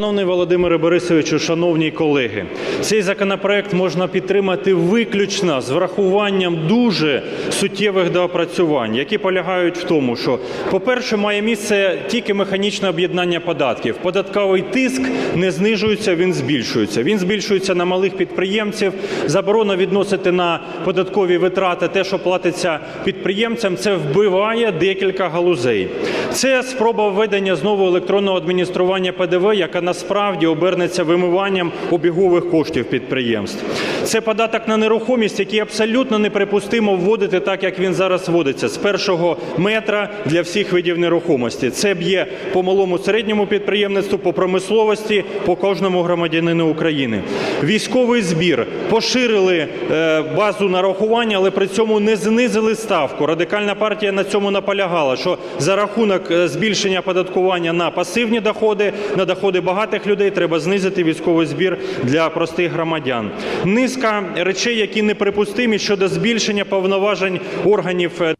Шановний Володимире Борисовичу, шановні колеги, цей законопроект можна підтримати виключно з врахуванням дуже суттєвих доопрацювань, які полягають в тому, що, по-перше, має місце тільки механічне об'єднання податків. Податковий тиск не знижується, він збільшується. Він збільшується на малих підприємців. Заборона відносити на податкові витрати те, що платиться підприємцям, це вбиває декілька галузей. Це спроба введення знову електронного адміністрування ПДВ, яка насправді обернеться вимиванням обігових коштів підприємств. Це податок на нерухомість, який абсолютно неприпустимо вводити так, як він зараз вводиться, з першого метра для всіх видів нерухомості. Це б'є по малому середньому підприємництву, по промисловості, по кожному громадянину України. Військовий збір поширили е, базу нарахування, але при цьому не знизили ставку. Радикальна партія на цьому наполягала, що за рахунок е, збільшення податкування на пасивні доходи, на доходи багатих людей треба знизити військовий збір для простих громадян. Низка речей, які неприпустимі щодо збільшення повноважень органів е,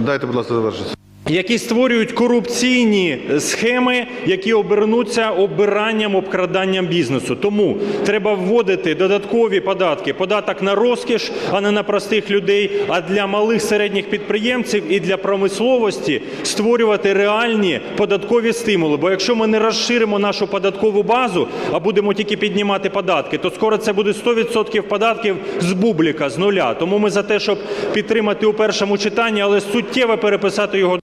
Дайте, будь ласка, завершити. Які створюють корупційні схеми, які обернуться обиранням, обкраданням бізнесу. Тому треба вводити додаткові податки, податок на розкіш, а не на простих людей. А для малих середніх підприємців і для промисловості створювати реальні податкові стимули. Бо якщо ми не розширимо нашу податкову базу, а будемо тільки піднімати податки, то скоро це буде 100% податків з бубліка, з нуля. Тому ми за те, щоб підтримати у першому читанні, але суттєво переписати його.